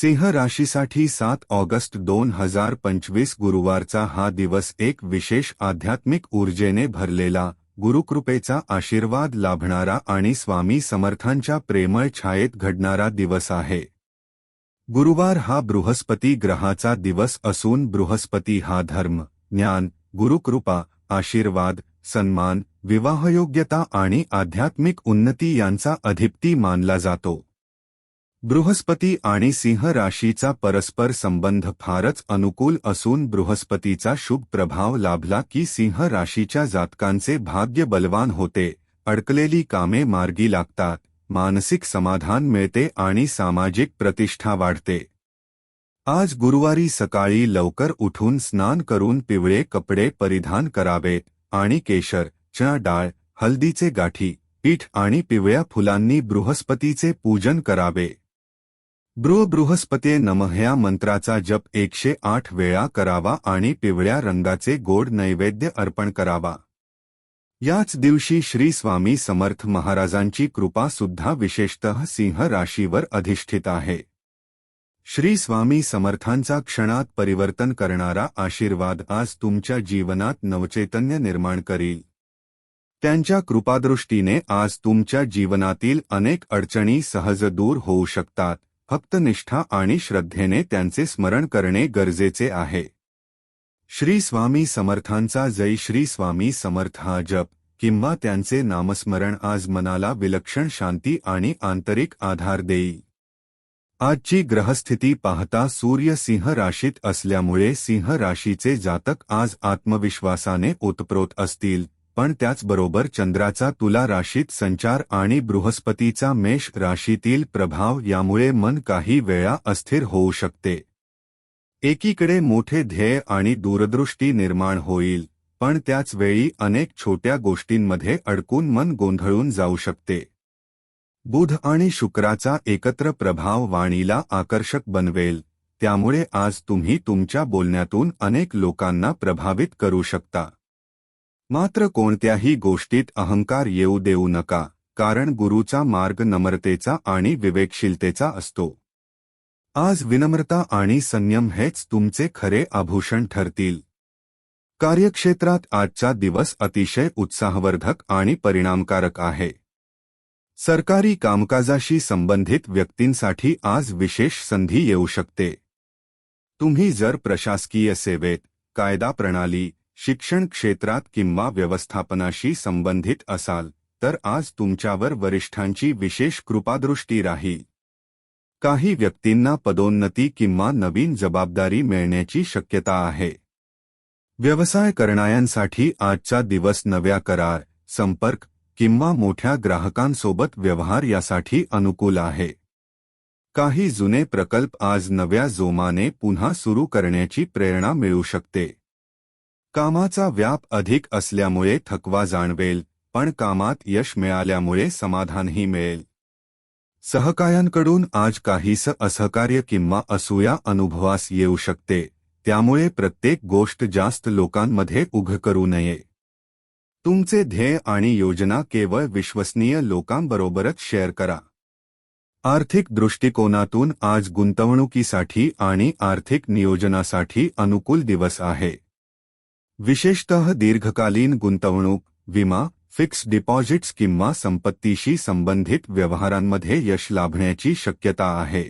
सिंह राशीसाठी सात ऑगस्ट दोन हजार पंचवीस गुरुवारचा हा दिवस एक विशेष आध्यात्मिक ऊर्जेने भरलेला गुरुकृपेचा आशीर्वाद लाभणारा आणि स्वामी समर्थांच्या प्रेमळ छायेत घडणारा दिवस आहे. गुरुवार हा बृहस्पती ग्रहाचा दिवस असून बृहस्पती हा धर्म ज्ञान गुरुकृपा आशीर्वाद सन्मान विवाहयोग्यता आणि आध्यात्मिक उन्नती यांचा अधिपती मानला जातो. बृहस्पती आणि सिंह राशीचा परस्पर संबंध फारच अनुकूल असून बृहस्पतीचा शुभ प्रभाव लाभला की सिंह राशीच्या जातकांचे भाग्य बलवान होते. अडकलेली कामे मार्गी लागतात. मानसिक समाधान मिळते आणि सामाजिक प्रतिष्ठा वाढते. आज गुरुवारी सकाळी लवकर उठून स्नान करून पिवळे कपडे परिधान करावेत आणि केशर, चणा डाळ, हल्दीचे गाठी, पीठ आणि पिवळ्या फुलांनी बृहस्पतीचे पूजन करावे. बृह बृहस्पते नमः ह्या मंत्राचा जप एकशे आठ वेळा करावा आणि पिवळ्या रंगाचे गोड नैवेद्य अर्पण करावा. याच दिवशी श्री स्वामी समर्थ महाराजांची कृपा सुद्धा विशेषतः सिंह राशीवर अधिष्ठित आहे. श्री स्वामी समर्थांचा क्षणात परिवर्तन करणारा आशीर्वाद आज तुमच्या जीवनात नवचैतन्य निर्माण करील. त्यांच्या कृपादृष्टीने आज तुमच्या जीवनातील अनेक अडचणी सहज दूर होऊ शकतात. फक्त निष्ठा आणि श्रद्धेने त्यांचे स्मरण करणे गरजेचे आहे. श्री स्वामी समर्थांचा जय श्री स्वामी समर्थ हा जप, किंवा त्यांचे नामस्मरण आज मनाला विलक्षण शांती आणि आंतरिक आधार देईल आजची ग्रहस्थिती पाहता सूर्य सिंह राशीत असल्यामुळे सिंह राशीचे जातक आज आत्मविश्वासाने ओतप्रोत असतील. पण त्याचबरोबर चंद्राचा तुला राशीत संचार आणि बृहस्पतीचा मेष राशीतील प्रभाव यामुळे मन काही वेळा अस्थिर होऊ शकते. एकीकडे मोठे ध्येय आणि दूरदृष्टी निर्माण होईल पण त्याच वेळी अनेक छोट्या गोष्टींमध्ये अडकून मन गोंधळून जाऊ शकते. बुध आणि शुक्राचा एकत्र प्रभाव वाणीला आकर्षक बनवेल त्यामुळे आज तुम्ही तुमच्या बोलण्यातून अनेक लोकांना प्रभावित करू शकता. मात्र कोणत्याही गोष्टीत अहंकार येऊ देऊ नका कारण गुरुचा मार्ग नम्रतेचा आणि विवेकशीलतेचा असतो. आज विनम्रता आणि संयम हेच तुमचे खरे आभूषण ठरतील. कार्यक्षेत्रात आजचा दिवस अतिशय उत्साहवर्धक आणि परिणामकारक आहे. सरकारी कामकाजाशी संबंधित व्यक्तींसाठी आज विशेष संधी येऊ शकते. तुम्ही जर प्रशासकीय सेवेत कायदा प्रणाली शिक्षण क्षेत्रात किंवा व्यवस्थापनाशी संबंधित असाल तर आज तुमच्यावर वरिष्ठांची विशेष कृपादृष्टी राहील काही व्यक्तींना पदोन्नती किंवा नवीन जबाबदारी मिळण्याची शक्यता आहे. व्यवसाय करणाऱ्यांसाठी आजचा दिवस नव्या करार संपर्क किंवा मोठ्या ग्राहकांसोबत व्यवहार यासाठी अनुकूल आहे. काही जुने प्रकल्प आज नव्या जोमाने पुन्हा सुरू करण्याची प्रेरणा मिळू शकते. कामाचा व्याप अधिक असल्यामुळे थकवा जाणवेल पण कामात यश मिळाल्यामुळे समाधानही मिळेल. सहकायांकडून आज काहीसं असहकार्य किंवा असूया अनुभवास येऊ शकते त्यामुळे प्रत्येक गोष्ट जास्त लोकांमध्ये उघ करू नये. तुमचे ध्येय आणि योजना केवळ विश्वसनीय लोकांबरोबरच शेअर करा. आर्थिक दृष्टिकोनातून आज गुंतवणुकीसाठी आणि आर्थिक नियोजनासाठी अनुकूल दिवस आहे. विशेषतः दीर्घकालीन गुंतवणूक विमा फिक्स डिपॉझिट्स किंवा संपत्तीशी संबंधित व्यवहारांमध्ये यश लाभण्याची शक्यता आहे.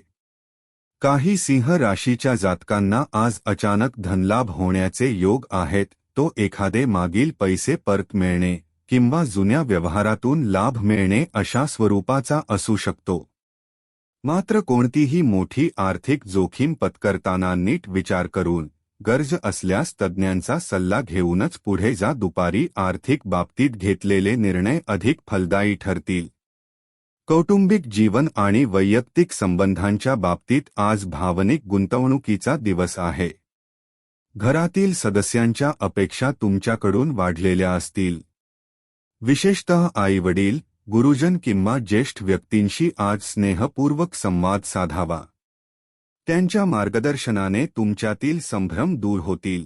काही सिंह राशीच्या जातकांना आज अचानक धनलाभ होण्याचे योग आहेत तो एखादे मागील पैसे परत मिळणे किंवा जुन्या व्यवहारातून लाभ मिळणे अशा स्वरूपाचा असू शकतो. मात्र कोणतीही मोठी आर्थिक जोखीम पत्करताना नीट विचार करून गरज असल्यास तज्ज्ञांचा सल्ला घेऊनच पुढे जा. दुपारी आर्थिक बाबतीत घेतलेले निर्णय अधिक फलदायी ठरतील. कौटुंबिक जीवन आणि वैयक्तिक संबंधांच्या बाबतीत आज भावनिक गुंतवणुकीचा दिवस आहे. घरातील सदस्यांच्या अपेक्षा तुमच्याकडून वाढलेल्या असतील. विशेषतः आईवडील गुरुजन किंवा ज्येष्ठ व्यक्तींशी आज स्नेहपूर्वक संवाद साधावा. त्यांच्या मार्गदर्शनाने तुमच्यातील संभ्रम दूर होतील.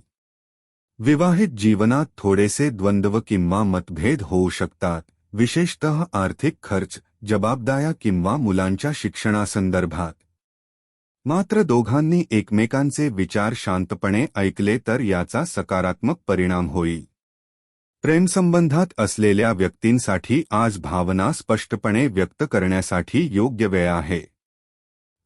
विवाहित जीवनात थोडेसे द्वंद्व किंवा मतभेद होऊ शकतात. विशेषतः आर्थिक खर्च जबाबदाया किंवा मुलांच्या शिक्षणासंदर्भात. मात्र दोघांनी एकमेकांचे विचार शांतपणे ऐकले तर याचा सकारात्मक परिणाम होईल. प्रेमसंबंधात असलेल्या व्यक्तींसाठी आज भावना स्पष्टपणे व्यक्त करण्यासाठी योग्य वेळ आहे.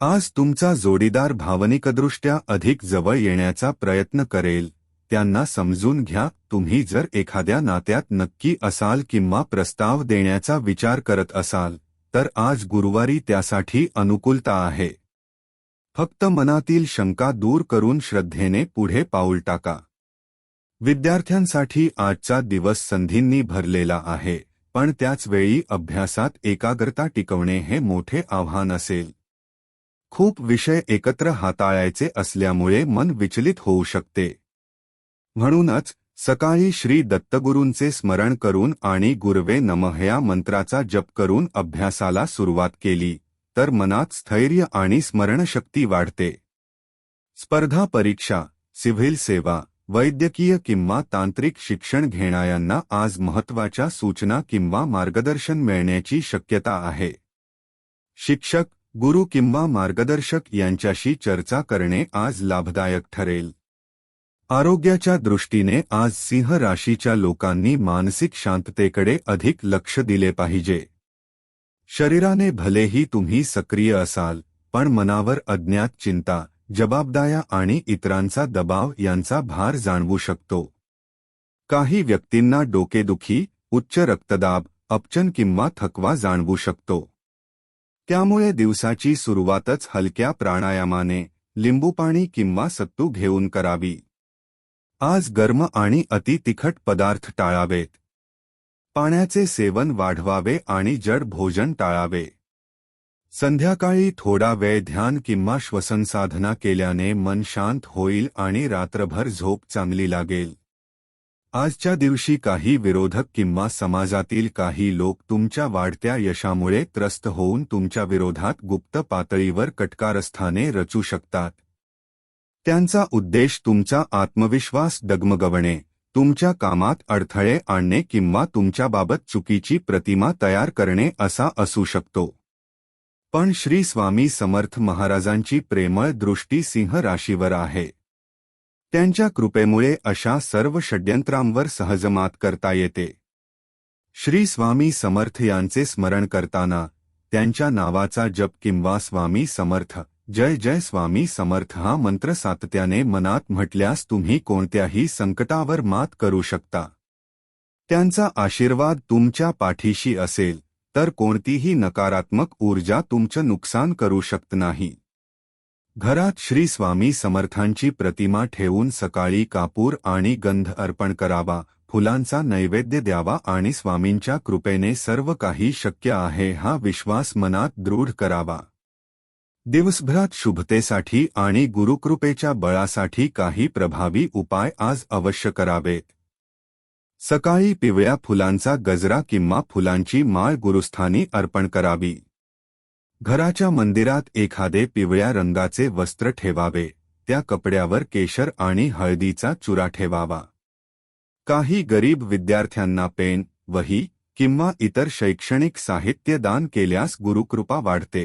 आज तुमचा जोडीदार भावनिकदृष्ट्या अधिक जवळ येण्याचा प्रयत्न करेल. त्यांना समजून घ्या तुम्ही जर एखाद्या नात्यात नक्की असाल किंवा प्रस्ताव देण्याचा विचार करत असाल तर आज गुरुवारी त्यासाठी अनुकूलता आहे. फक्त मनातील शंका दूर करून श्रद्धेने पुढे पाऊल टाका. विद्यार्थ्यांसाठी आजचा दिवस संधींनी भरलेला आहे पण त्याच वेळी अभ्यासात एकाग्रता टिकवणे हे मोठे आव्हान असेल. खूप विषय एकत्र हाताळायचे असल्यामुळे मन विचलित होऊ शकते. म्हणूनच सकाळी श्री दत्तगुरूंचे स्मरण करून आणि गुरवे नमः या मंत्राचा जप करून अभ्यासाला सुरुवात केली तर मनात स्थैर्य आणि स्मरणशक्ती वाढते. स्पर्धा परीक्षा सिव्हिल सेवा वैद्यकीय किंवा तांत्रिक शिक्षण घेणाऱ्यांना आज महत्त्वाच्या सूचना किंवा मार्गदर्शन मिळण्याची शक्यता आहे. शिक्षक गुरु किंवा मार्गदर्शक यांच्याशी चर्चा करणे आज लाभदायक ठरेल. आरोग्याच्या दृष्टीने आज सिंह राशीच्या लोकांनी मानसिक शांततेकडे अधिक लक्ष दिले पाहिजे. शरीराने भलेही तुम्ही सक्रिय असाल, पण मनावर अज्ञात चिंता जबाबदाऱ्या आणि इतरांचा दबाव यांचा भार जाणवू शकतो. काही व्यक्तींना डोकेदुखी, उच्च रक्तदाब, अपचन किंवा थकवा जाणवू शकतो. त्यामुळे दिवसाची सुरुवातच हलक्या प्राणायामाने लिंबूपाणी किंवा सत्तू घेऊन करावी. आज गर्म आणि अति तिखट पदार्थ टाळावेत. पाण्याचे सेवन वाढवावे आणि जड भोजन टाळावे. संध्याकाळी थोडा वेळ ध्यान किंवा श्वसनसाधना केल्याने मन शांत होईल आणि रात्रभर झोप चांगली लागेल. आजच्या दिवशी काही विरोधक किंवा समाजातील काही लोक तुमच्या वाढत्या यशामुळे त्रस्त होऊन तुमच्या विरोधात गुप्त पातळीवर कटकारस्थाने रचू शकतात. त्यांचा उद्देश तुमचा आत्मविश्वास डगमगवणे तुमच्या कामात अडथळे आणणे किंवा तुमच्याबाबत चुकीची प्रतिमा तयार करणे असा असू शकतो. पण श्री स्वामी समर्थ महाराजांची प्रेमळ दृष्टी सिंह राशीवर आहे. त्यांच्या कृपेमुळे अशा सर्व षड्यंत्रांवर सहज मात करता येते. श्री स्वामी समर्थ यांचे स्मरण करताना त्यांच्या नावाचा जप किंवा स्वामी समर्थ जय जय स्वामी समर्थ हा मंत्र सातत्याने मनात म्हटल्यास तुम्ही कोणत्याही संकटावर मात करू शकता. त्यांचा आशीर्वाद तुमच्या पाठीशी असेल तर कोणतीही नकारात्मक ऊर्जा तुमचं नुकसान करू शकत नाही. घरात श्री स्वामी समर्थांची प्रतिमा ठेवून सकाळी कापूर आणि गंध अर्पण करावा फुलांचा नैवेद्य द्यावा आणि स्वामींच्या कृपेने सर्व काही शक्य आहे हा विश्वास मनात दृढ करावा. दिवसभरात शुभतेसाठी आणि गुरुकृपेच्या बळासाठी काही प्रभावी उपाय आज अवश्य करावेत. सकाळी पिवळ्या फुलांचा गजरा किंवा फुलांची माळ गुरुस्थानी अर्पण करावी. घराच्या मंदिरात एखादे पिवळ्या रंगाचे वस्त्र ठेवावे त्या कपड्यावर केशर आणि हळदीचा चुरा ठेवावा. काही गरीब विद्यार्थ्यांना पेन वही किंवा इतर शैक्षणिक साहित्य दान केल्यास गुरुकृपा वाढते.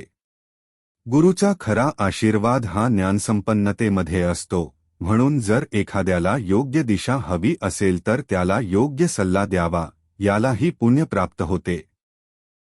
गुरुचा खरा आशीर्वाद हा ज्ञानसंपन्नतेमध्ये असतो म्हणून जर एखाद्याला योग्य दिशा हवी असेल तर त्याला योग्य सल्ला द्यावा यालाही पुण्य प्राप्त होते.